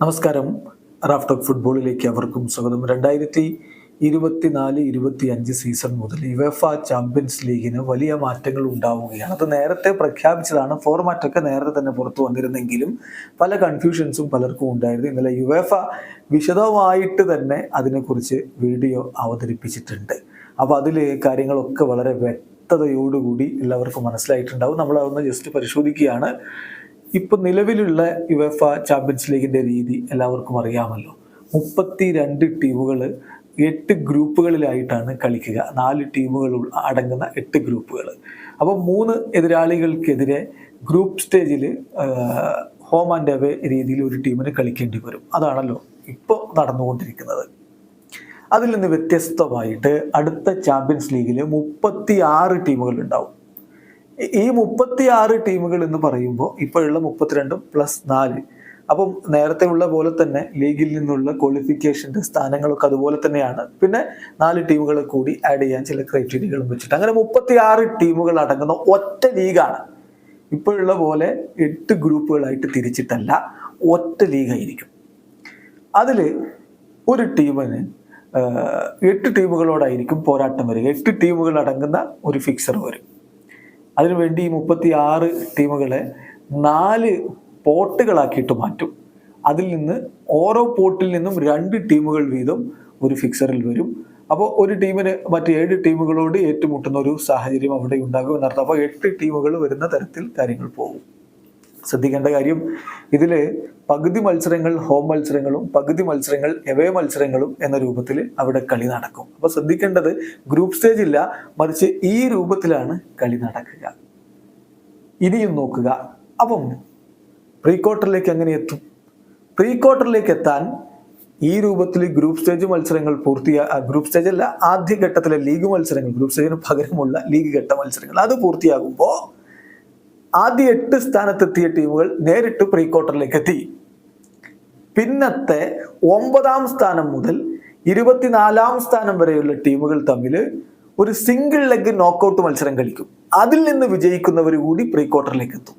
നമസ്കാരം. Raf talk ഫുട്ബോളിലേക്ക് അവർക്കും സ്വാഗതം. രണ്ടായിരത്തി ഇരുപത്തിനാല് ഇരുപത്തി അഞ്ച് സീസൺ മുതൽ യുവഫ ചാമ്പ്യൻസ് ലീഗിന് വലിയ മാറ്റങ്ങൾ ഉണ്ടാവുകയാണ്. അത് നേരത്തെ പ്രഖ്യാപിച്ചതാണ്. ഫോർമാറ്റൊക്കെ നേരത്തെ തന്നെ പുറത്തു വന്നിരുന്നെങ്കിലും പല കൺഫ്യൂഷൻസും പലർക്കും ഉണ്ടായിരുന്നു. ഇന്നലെ യുവഫ വിശദമായിട്ട് തന്നെ അതിനെക്കുറിച്ച് വീഡിയോ അവതരിപ്പിച്ചിട്ടുണ്ട്. അപ്പോൾ അതിൽ കാര്യങ്ങളൊക്കെ വളരെ വ്യക്തതയോടുകൂടി എല്ലാവർക്കും മനസ്സിലായിട്ടുണ്ടാവും. നമ്മൾ അതൊന്ന് ജസ്റ്റ് പരിശോധിക്കുകയാണ്. ഇപ്പൊ നിലവിലുള്ള യുവഫ ചാമ്പ്യൻസ് ലീഗിന്റെ രീതി എല്ലാവർക്കും അറിയാമല്ലോ. മുപ്പത്തി രണ്ട് ടീമുകൾ എട്ട് ഗ്രൂപ്പുകളിലായിട്ടാണ് കളിക്കുക. നാല് ടീമുകൾ അടങ്ങുന്ന എട്ട് ഗ്രൂപ്പുകൾ. അപ്പോൾ മൂന്ന് എതിരാളികൾക്കെതിരെ ഗ്രൂപ്പ് സ്റ്റേജിൽ ഹോം ആൻഡ് അവേ രീതിയിൽ ഒരു ടീമിന് കളിക്കേണ്ടി വരും. അതാണല്ലോ ഇപ്പോൾ നടന്നുകൊണ്ടിരിക്കുന്നത്. അതിൽ നിന്ന് വ്യത്യസ്തമായിട്ട് അടുത്ത ചാമ്പ്യൻസ് ലീഗിൽ മുപ്പത്തി ആറ് ടീമുകൾ ഉണ്ടാവും. ഈ- മുപ്പത്തിയാറ് ടീമുകൾ എന്ന് പറയുമ്പോൾ ഇപ്പോഴുള്ള മുപ്പത്തിരണ്ടും പ്ലസ് നാല്. അപ്പം നേരത്തെ ഉള്ള പോലെ തന്നെ ലീഗിൽ നിന്നുള്ള ക്വാളിഫിക്കേഷന്റെ സ്ഥാനങ്ങളൊക്കെ അതുപോലെ തന്നെയാണ്. പിന്നെ നാല് ടീമുകൾ കൂടി ആഡ് ചെയ്യാൻ ചില ക്രൈറ്റീരിയകളും വെച്ചിട്ട്. അങ്ങനെ മുപ്പത്തി ആറ് ടീമുകൾ അടങ്ങുന്ന ഒറ്റ ലീഗാണ്. ഇപ്പോഴുള്ള പോലെ എട്ട് ഗ്രൂപ്പുകളായിട്ട് തിരിച്ചിട്ടല്ല ഒറ്റ ലീഗായിരിക്കും. അതിൽ ഒരു ടീമിന് എട്ട് ടീമുകളോടായിരിക്കും പോരാട്ടം വരിക. എട്ട് ടീമുകൾ അടങ്ങുന്ന ഒരു ഫിക്സർ വരും. അതിനുവേണ്ടി ഈ മുപ്പത്തി ആറ് ടീമുകളെ നാല് പോട്ടുകളാക്കിയിട്ട് മാറ്റും. അതിൽ നിന്ന് ഓരോ പോട്ടിൽ നിന്നും രണ്ട് ടീമുകൾ വീതം ഒരു ഫിക്സറിൽ വരും. അപ്പോൾ ഒരു ടീമിന് മറ്റ് ഏഴ് ടീമുകളോട് ഏറ്റുമുട്ടുന്ന ഒരു സാഹചര്യം അവിടെ ഉണ്ടാകും എന്നർത്ഥം. അപ്പോൾ എട്ട് ടീമുകൾ വരുന്ന തരത്തിൽ കാര്യങ്ങൾ പോകും. ശ്രദ്ധിക്കേണ്ട കാര്യം ഇതിൽ പകുതി മത്സരങ്ങൾ ഹോം മത്സരങ്ങളും പകുതി മത്സരങ്ങൾ എവേ മത്സരങ്ങളും എന്ന രൂപത്തിൽ അവിടെ കളി നടക്കും. അപ്പോൾ ശ്രദ്ധിക്കേണ്ടത് ഗ്രൂപ്പ് സ്റ്റേജ് ഇല്ല മറിച്ച് ഈ രൂപത്തിലാണ് കളി നടക്കുക. ഇനിയും നോക്കുക. അപ്പം പ്രീ ക്വാർട്ടറിലേക്ക് എങ്ങനെ എത്തും? പ്രീ ക്വാർട്ടറിലേക്ക് എത്താൻ ഈ രൂപത്തിൽ ഗ്രൂപ്പ് സ്റ്റേജ് മത്സരങ്ങൾ പൂർത്തിയാ ഗ്രൂപ്പ് സ്റ്റേജ് അല്ല ആദ്യഘട്ടത്തിലെ ലീഗ് മത്സരങ്ങൾ ഗ്രൂപ്പ് സ്റ്റേജിന് പകരമുള്ള ലീഗ് ഘട്ട മത്സരങ്ങൾ അത് പൂർത്തിയാകുമ്പോൾ ആദ്യ എട്ട് സ്ഥാനത്തെത്തിയ ടീമുകൾ നേരിട്ട് പ്രീ ക്വാർട്ടറിലേക്ക് എത്തി പിന്നത്തെ ഒമ്പതാം സ്ഥാനം മുതൽ ഇരുപത്തിനാലാം സ്ഥാനം വരെയുള്ള ടീമുകൾ തമ്മിൽ ഒരു സിംഗിൾ ലെഗ് നോക്കൗട്ട് മത്സരം കളിക്കും. അതിൽ നിന്ന് വിജയിക്കുന്നവർ കൂടി പ്രീ ക്വാർട്ടറിലേക്ക് എത്തും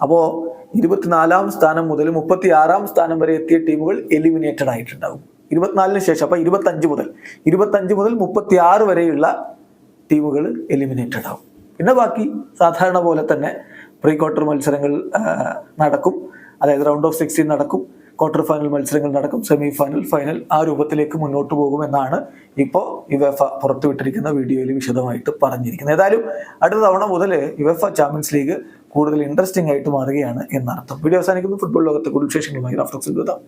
അപ്പോൾ ഇരുപത്തിനാലാം സ്ഥാനം മുതൽ മുപ്പത്തി ആറാം സ്ഥാനം വരെ എത്തിയ ടീമുകൾ എലിമിനേറ്റഡ് ആയിട്ടുണ്ടാകും ഇരുപത്തിനാലിന് ശേഷം അപ്പോൾ ഇരുപത്തഞ്ച് മുതൽ ഇരുപത്തഞ്ച് മുതൽ മുപ്പത്തി ആറ് വരെയുള്ള ടീമുകൾ എലിമിനേറ്റഡ് ആവും. പിന്നെ ബാക്കി സാധാരണ പോലെ തന്നെ പ്രീ ക്വാർട്ടർ മത്സരങ്ങൾ നടക്കും. അതായത് റൗണ്ട് ഓഫ് സിക്സ്റ്റീൻ നടക്കും. ക്വാർട്ടർ ഫൈനൽ മത്സരങ്ങൾ നടക്കും. സെമി ഫൈനൽ ഫൈനൽ ആ രൂപത്തിലേക്ക് മുന്നോട്ട് പോകുമെന്നാണ് ഇപ്പോൾ യുവഫ പുറത്തുവിട്ടിരിക്കുന്ന വീഡിയോയിൽ വിശദമായിട്ട് പറഞ്ഞിരിക്കുന്നത്. ഏതായാലും അടുത്ത തവണ മുതൽ യുവഫ ചാമ്പ്യൻസ് ലീഗ് കൂടുതൽ ഇൻട്രസ്റ്റിംഗ് ആയിട്ട് മാറുകയാണ് എന്നർത്ഥം. വീഡിയോ അവസാനിക്കുന്നു. ഫുട്ബോൾ ലോകത്തെ കൂടുതൽ വിശേഷങ്ങളുമായി എഴുതാം